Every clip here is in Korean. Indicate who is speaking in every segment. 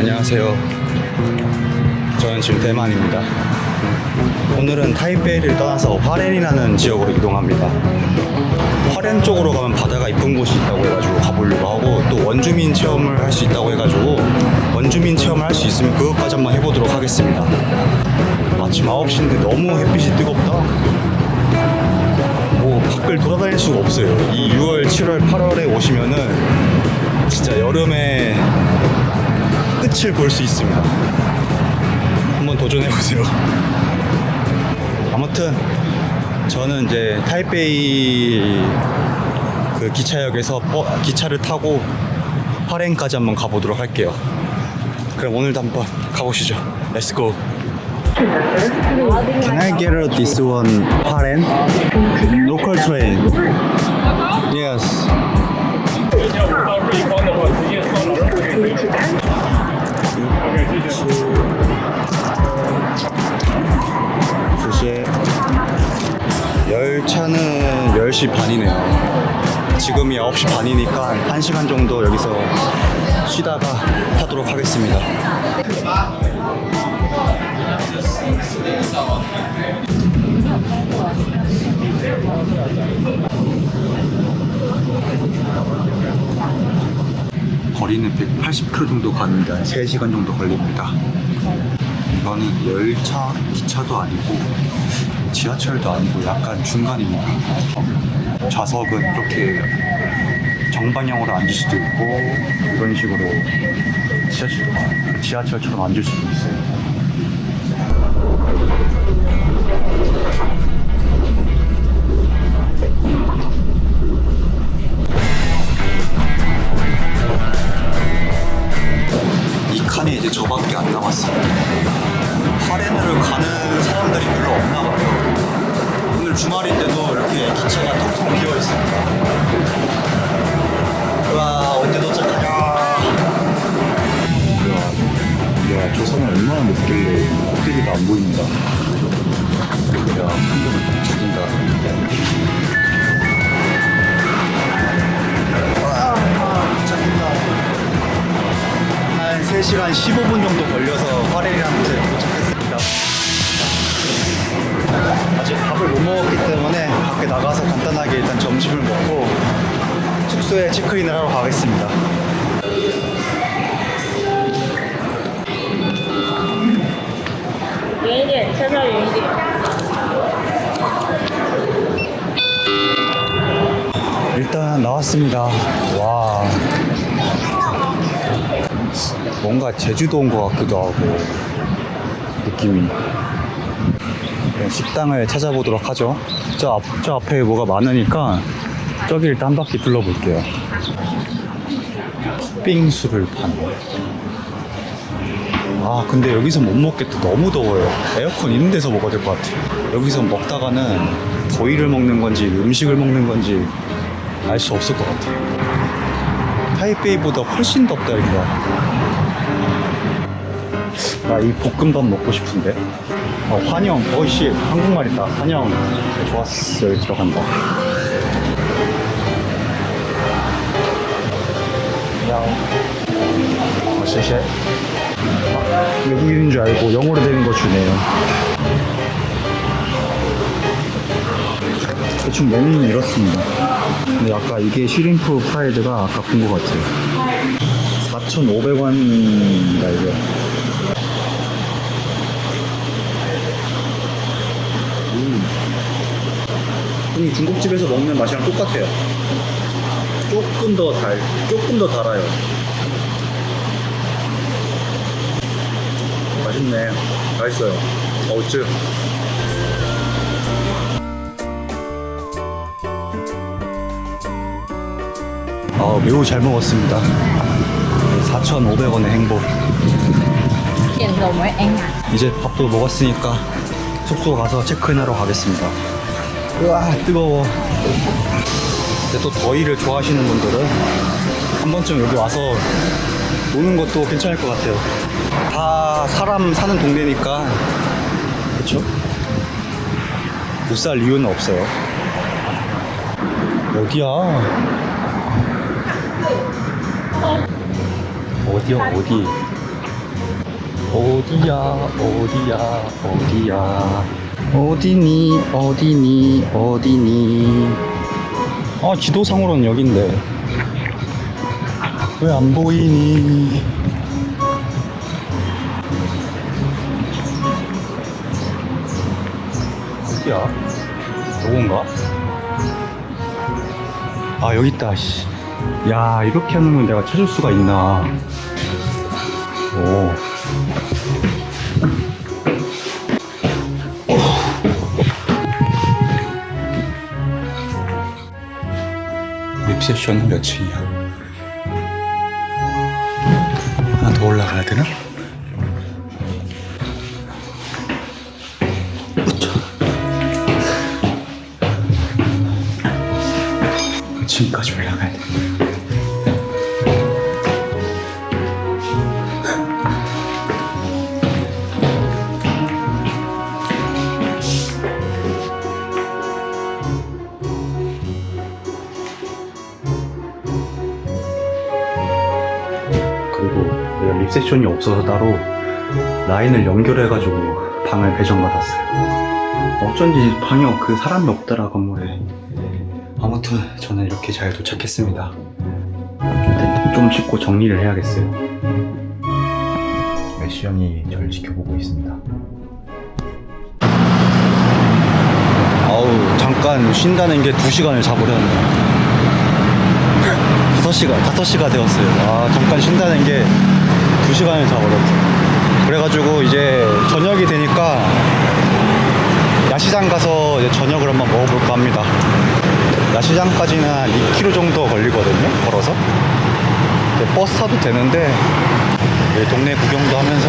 Speaker 1: 안녕하세요. 저는 지금 대만입니다. 오늘은 타이베이를 떠나서 화롄이라는 지역으로 이동합니다. 화롄 쪽으로 가면 바다가 이쁜 곳이 있다고 해가지고 가보려고 하고 또 원주민 체험을 할 수 있다고 해가지고 원주민 체험을 할 수 있으면 그것까지 한번 해보도록 하겠습니다. 아침 9시인데 너무 햇빛이 뜨겁다. 뭐 밖을 돌아다닐 수가 없어요. 이 6월, 7월, 8월에 오시면은 진짜 여름의 끝을 볼 수 있습니다. 한번 도전해 보세요. 아무튼 저는 이제 타이베이 그 기차역에서 버- 기차를 타고 화롄까지 한번 가보도록 할게요. 그럼 오늘도 한번 가보시죠. Let's go. Can I get this one 화롄? Local train. Yes. 谢谢. 열차는 10시 반이네요. 지금이 9시 반이니까 1시간 정도 여기서 쉬다가 타도록 하겠습니다. 거리는 180km 정도 가는데 한 3시간 정도 걸립니다. 이거는 열차, 기차도 아니고 지하철도 아니고 약간 중간입니다. 좌석은 이렇게 정방향으로 앉을 수도 있고 이런 식으로 지하철, 지하철처럼 앉을 수도 있어요. 이제 저밖에 안 남았어요. 화롄으로 가는 사람들이 별로 없나 봐요. 오늘 주말인데도 이렇게 기차가 텅텅 비어 있습니다. 와 언제 도착하냐? 야, 야, 저 산은 얼마나 높길래 꼭대기가 안 보입니다. 야, 죽인다. 3시간 15분 정도 걸려서 화롄이라는 곳에 도착했습니다. 아직 밥을 못 먹었기 때문에 밖에 나가서 간단하게 일단 점심을 먹고 숙소에 체크인을 하러 가겠습니다.
Speaker 2: 예일이에요. 예인이.
Speaker 1: 일단 나왔습니다. 와. 뭔가 제주도 온 것 같기도 하고, 느낌이. 그냥 식당을 찾아보도록 하죠. 저, 앞, 저 앞에 뭐가 많으니까, 저기 일단 한 바퀴 둘러볼게요. 빙수를 파는. 아, 근데 여기서 못 먹겠다. 너무 더워요. 에어컨 있는 데서 먹어야 될 것 같아. 여기서 먹다가는 고기를 먹는 건지 음식을 먹는 건지 알 수 없을 것 같아. 타이베이보다 훨씬 덥다, 여기가. 나 이 볶음밥 먹고 싶은데. 어, 환영. 어이씨, 한국말 있다. 환영. 네, 좋았어. 여기 들어간다. 야옹. 어, 쉐쉐. 아, 외국인인 줄 알고 영어로 되는 거 주네요. 대충 메뉴는 이렇습니다. 근데 아까 이게 시림프 프라이드가 아까 본 것 같아요. 4,500원인가 이게. 이 중국집에서 먹는 맛이랑 똑같아요. 조금 더 달, 조금 더 달아요. 맛있네. 맛있어요. 어우쭈. 아, 매우 잘 먹었습니다. 4,500원의 행복. 이제 밥도 먹었으니까 숙소 가서 체크인하러 가겠습니다. 우와, 뜨거워. 근데 또 더위를 좋아하시는 분들은 한 번쯤 여기 와서 노는 것도 괜찮을 것 같아요. 다 사람 사는 동네니까. 그쵸? 못살 이유는 없어요. 어디야? 어디야, 어디? 어디야 어디야 어디야 어디니 어디니 어디니? 아 지도상으로는 여긴데. 왜 안 보이니? 어디야? 요건가? 아 여기 있다 씨. 야 이렇게 하는 건 내가 찾을 수가 있나? 오 립세션은 몇 층이야? 하나 더 올라가야 되나? 층까지 올라가야 돼. 립세션이 없어서 따로 라인을 연결해가지고 방을 배정받았어요. 어쩐지 방이 없- 그 사람이 없더라 건물에. 아무튼 저는 이렇게 잘 도착했습니다. 일단 좀 씻고 정리를 해야겠어요. 메시 형이 저를 지켜보고 있습니다. 아우 잠깐 쉰다는 게 2시간을 자버렸네. 5시가, 5시가 되었어요. 아, 잠깐 쉰다는 게 2시간을 자버렸어. 그래가지고 이제 저녁이 되니까 야시장 가서 이제 저녁을 한번 먹어볼까 합니다. 야시장까지는 한 2km 정도 걸리거든요, 걸어서. 버스 타도 되는데, 이 동네 구경도 하면서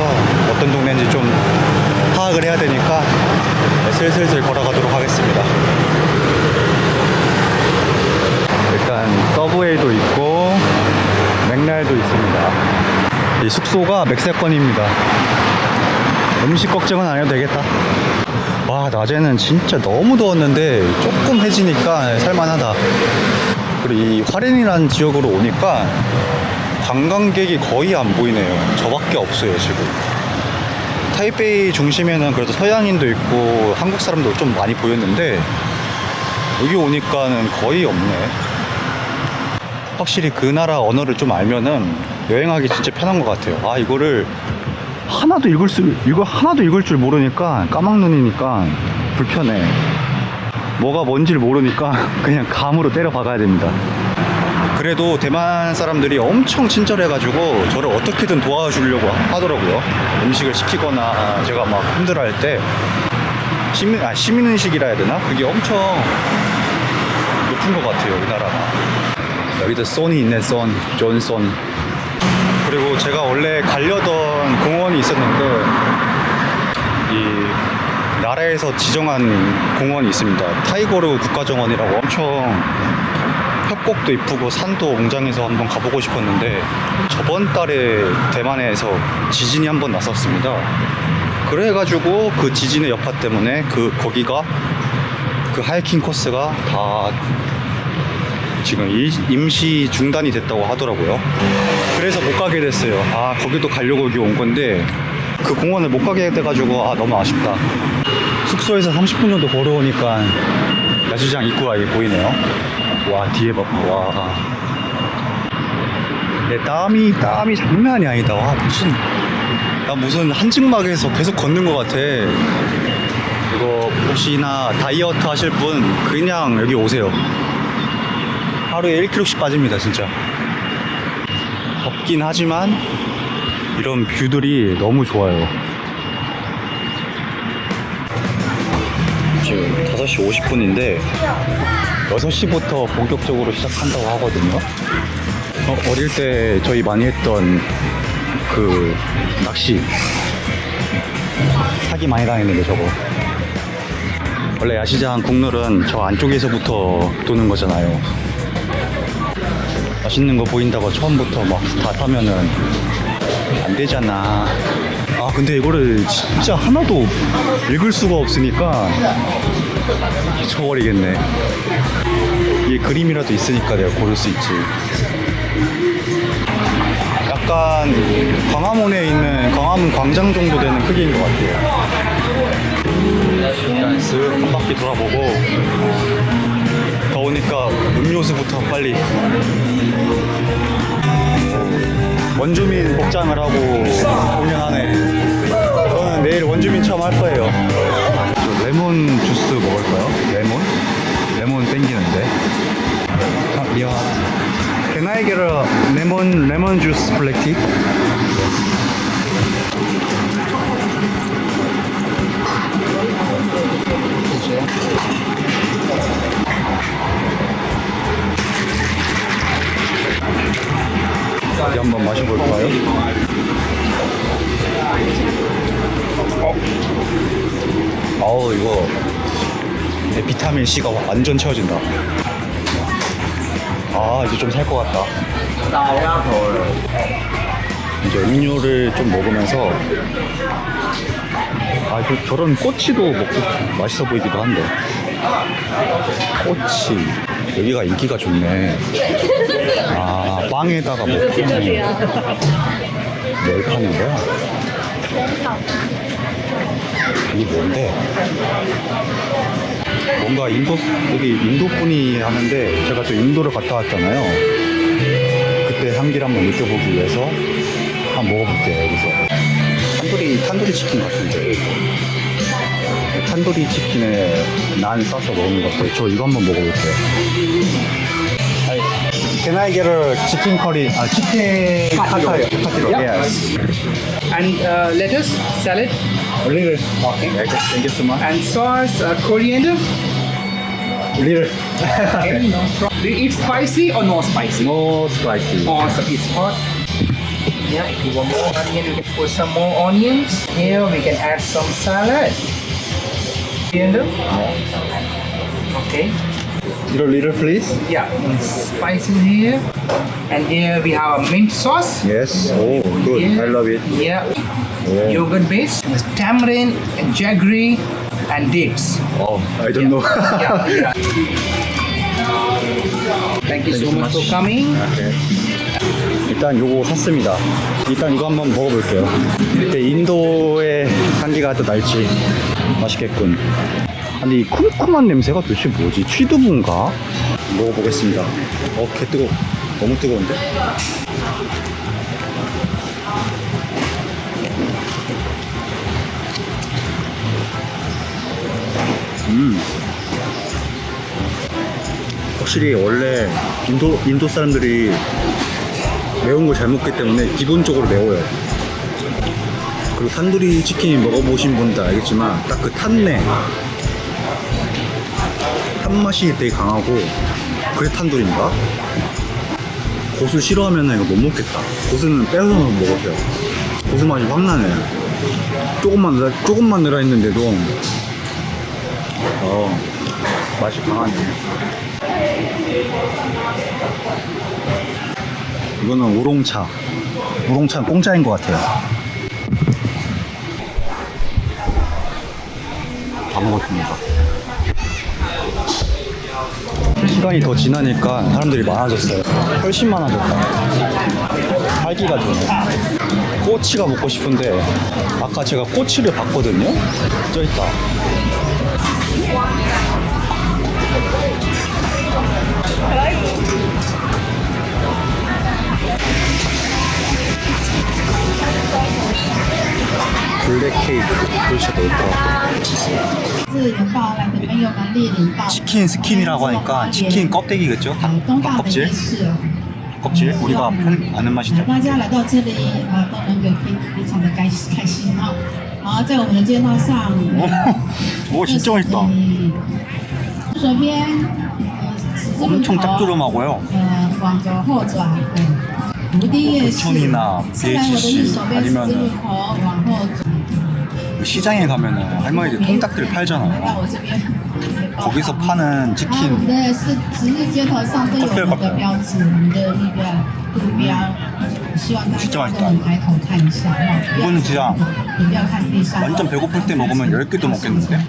Speaker 1: 어떤 동네인지 좀 파악을 해야 되니까 슬슬슬 걸어가도록 하겠습니다. 일단 서브웨이도 있고 맥날도 있습니다. 이 숙소가 맥세권입니다. 음식 걱정은 안 해도 되겠다. 와 낮에는 진짜 너무 더웠는데 조금 해지니까 살만하다. 그리고 이 화롄이라는 지역으로 오니까 관광객이 거의 안 보이네요. 저밖에 없어요 지금. 타이베이 중심에는 그래도 서양인도 있고 한국 사람도 좀 많이 보였는데 여기 오니까는 거의 없네. 확실히 그 나라 언어를 좀 알면은 여행하기 진짜 편한 것 같아요. 아 이거를 하나도 읽을 수 이거 하나도 읽을 줄 모르니까 까막눈이니까 불편해. 뭐가 뭔지를 모르니까 그냥 감으로 때려 박아야 됩니다. 그래도 대만 사람들이 엄청 친절해가지고 저를 어떻게든 도와주려고 하더라고요. 음식을 시키거나 제가 막 힘들어할 때 시민 아 시민의식이라 해야 되나? 그게 엄청 높은 것 같아요 우리나라가. 여기도 손이 있네 손 존손 그리고 제가 원래 가려던 공원이 있었는데 이 나라에서 지정한 공원이 있습니다. 타이거르 국가정원이라고 엄청 협곡도 이쁘고 산도 웅장해서 한번 가보고 싶었는데 저번 달에 대만에서 지진이 한번 났었습니다. 그래가지고 그 지진의 여파 때문에 그 거기가 그 하이킹 코스가 다 지금 일- 임시 중단이 됐다고 하더라고요. 그래서 못 가게 됐어요. 아, 거기도 가려고 여기 온 건데 그 공원을 못 가게 돼가지고 아, 너무 아쉽다. 숙소에서 30분 정도 걸어오니까 야시장 입구가 보이네요. 와, 뒤에 봐. 와. 내 땀이, 땀이 장난이 아니다. 와, 무슨, 나 무슨 한증막에서 계속 걷는 것 같아. 이거 혹시나 다이어트 하실 분 그냥 여기 오세요. 하루에 1kg씩 빠집니다, 진짜. 덥긴 하지만 이런 뷰들이 너무 좋아요. 지금 5시 50분인데 6시부터 본격적으로 시작한다고 하거든요. 어, 어릴 때 저희 많이 했던 그 낚시 사기 많이 당했는데 저거. 원래 야시장 국룰은 저 안쪽에서부터 도는 거잖아요. 맛있는 거 보인다고 처음부터 막 다 사면은 안 되잖아. 아, 근데 이거를 진짜 하나도 읽을 수가 없으니까 미쳐버리겠네. 이게 그림이라도 있으니까 내가 고를 수 있지. 약간 광화문에 있는 광화 광화문 광장 정도 되는 크기인 것 같아요. 일단 쓱한 바퀴 돌아보고 더우니까 음료수부터 빨리 원주민 복장을 하고 공연하네. 저는 내일 원주민 처음 할 거예요. 저 레몬 주스 먹을까요? 레몬? 레몬 땡기는데. 아, 미안. Can I get a lemon lemon juice black tea? 비타민 C가 완전 채워진다. 아 이제 좀 살 것 같다. 이제 음료를 좀 먹으면서 아 저, 저런 꼬치도 먹고 맛있어 보이기도 한데 꼬치 여기가 인기가 좋네. 아 빵에다가 먹고 뭘 파는 거야? 이게 뭔데? 뭔가 인도 여기 인도 분이 하는데 제가 또 인도를 갔다 왔잖아요. 그때 향기를 한번 느껴보기 위해서 한번 먹어볼게요 여기서. 탄두리 탄두리 치킨 같은데. 탄두리 치킨에 난 싸서 먹는 것 같아요. 저 이거 한번 먹어볼게요. Can I get a chicken curry? 아 치킨. Yes.
Speaker 3: and uh, lettuce, salad,
Speaker 1: Little. Okay. Thank you so much.
Speaker 3: and sauce, uh, coriander.
Speaker 1: Little.
Speaker 3: Okay, no problem. Do you eat spicy or no spicy?
Speaker 1: No spicy.
Speaker 3: Awesome, it's hot. Yeah, if you want more onion, you can put some more onions. Here we can add some salad. Coriander. Okay.
Speaker 1: Little little please.
Speaker 3: Yeah, spices here. And here we have a mint sauce.
Speaker 1: Yes. Oh, good.
Speaker 3: Yeah.
Speaker 1: I love it.
Speaker 3: Yeah.
Speaker 1: Oh.
Speaker 3: Yogurt base, with tamarind, and jaggery, and dates.
Speaker 1: Oh, I don't know.
Speaker 3: yeah, yeah. Thank you so much for coming.
Speaker 1: 오케이. 일단 요거 샀습니다. 일단 이거 한번 먹어볼게요. 그때 인도의 향기가 또 날지 맛있겠군. 근데 이 쿰쿰한 냄새가 도대체 뭐지? 취두부인가? 먹어보겠습니다. 어, 개 뜨거. 너무 뜨거운데? 확실히 원래 인도 인도 사람들이 매운 걸잘 먹기 때문에 기본적으로 매워요. 그리고 탄두리 치킨 먹어보신 분들 알겠지만 딱 그 탄내 탄 맛이 되게 강하고 그게 탄두리인가? 고수 싫어하면 이거 못 먹겠다. 고수는 빼서 먹었어요. 고수 맛이 확 나네. 조금만 넣어, 조금만 들어 있는데도 어 맛이 강하네. 이거는 우롱차. 우롱차는 공짜인 것 같아요. 다 먹었습니다. 시간이 더 지나니까 사람들이 많아졌어요. 훨씬 많아졌다. 딸기가 좋네 꼬치가 먹고 싶은데 아까 제가 꼬치를 봤거든요 저 있다 블랙 케이크 표시도 있고 치킨 스킨이라고 하니까 치킨 껍데기겠죠?
Speaker 4: 닭,
Speaker 1: 껍질?
Speaker 4: 夜市哦，
Speaker 1: 껍질? 우리가 편 아는 맛이죠?
Speaker 4: 大家来到这里啊，都能够非非常的开开心啊。好，在我们的街道上，
Speaker 1: 오 진짜 맛있다
Speaker 4: 嗯左边呃十字路
Speaker 1: 엄청
Speaker 4: 口，
Speaker 1: 짭조름하고요
Speaker 4: 呃，往左后转，嗯，福地夜市。
Speaker 1: 부천이나
Speaker 4: 再来我的
Speaker 1: BHC
Speaker 4: 右手边十字路
Speaker 1: 아니면은
Speaker 4: 口往后转，
Speaker 1: 시장에 가면은 할머니들 통닭들
Speaker 4: 到
Speaker 1: 팔잖아요
Speaker 4: 我这边。
Speaker 1: 거기서 파는 치킨.
Speaker 4: 진짜 맛있다.
Speaker 1: 이거는 진짜 완전 배고플 때 먹으면 10개도 먹겠는데?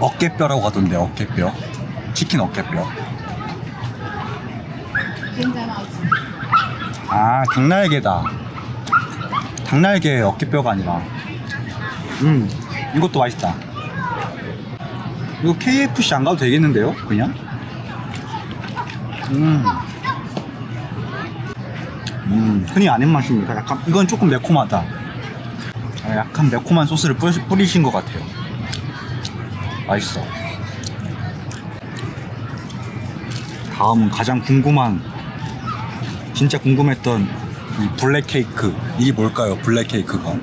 Speaker 1: 어깨뼈라고 하던데 어깨뼈. 치킨 어깨뼈. 아 닭날개다. 닭날개 어깨뼈가 아니라. 음. 이것도 맛있다. 이거 KFC 안 가도 되겠는데요? 그냥? 음, 음 흔히 아는 맛입니다. 약간 이건 조금 매콤하다. 아, 약간 매콤한 소스를 뿌리, 뿌리 신 것 같아요. 맛있어. 다음은 가장 궁금한 진짜 궁금했던 이 블랙 케이크. 이게 뭘까요? 블랙 케이크가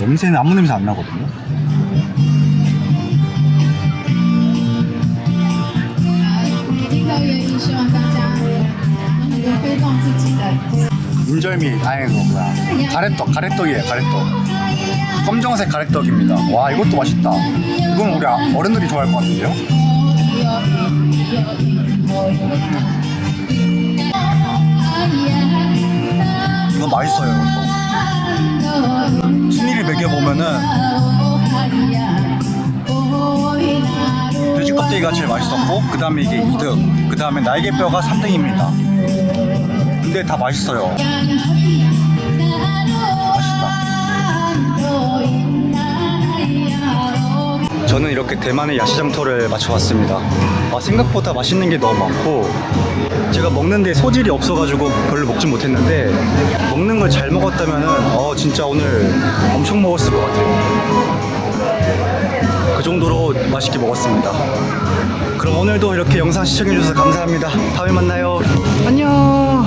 Speaker 1: 냄새는 아무 냄새 안 나거든요. 인절미 다행히 뭐야? 가래떡 가래떡이에요 가래떡. 검정색 가래떡입니다. 와 이것도 맛있다. 이건 우리 아, 어른들이 좋아할 것 같은데요? 이거 맛있어요 이것도. 순위를 매겨보면은 돼지 껍데기가 제일 맛있었고 그 다음에 이게 2등 그 다음에 날개뼈가 3등입니다. 근데 다 맛있어요. 맛있다. 저는 이렇게 대만의 야시장 투어를 마쳐봤습니다. 아, 생각보다 맛있는 게 너무 많고 제가 먹는데 소질이 없어가지고 별로 먹진 못했는데 먹는 걸 잘 먹었다면은 어 진짜 오늘 엄청 먹었을 것 같아요 그 정도로 맛있게 먹었습니다. 그럼 오늘도 이렇게 영상 시청해주셔서 감사합니다. 다음에 만나요. 안녕.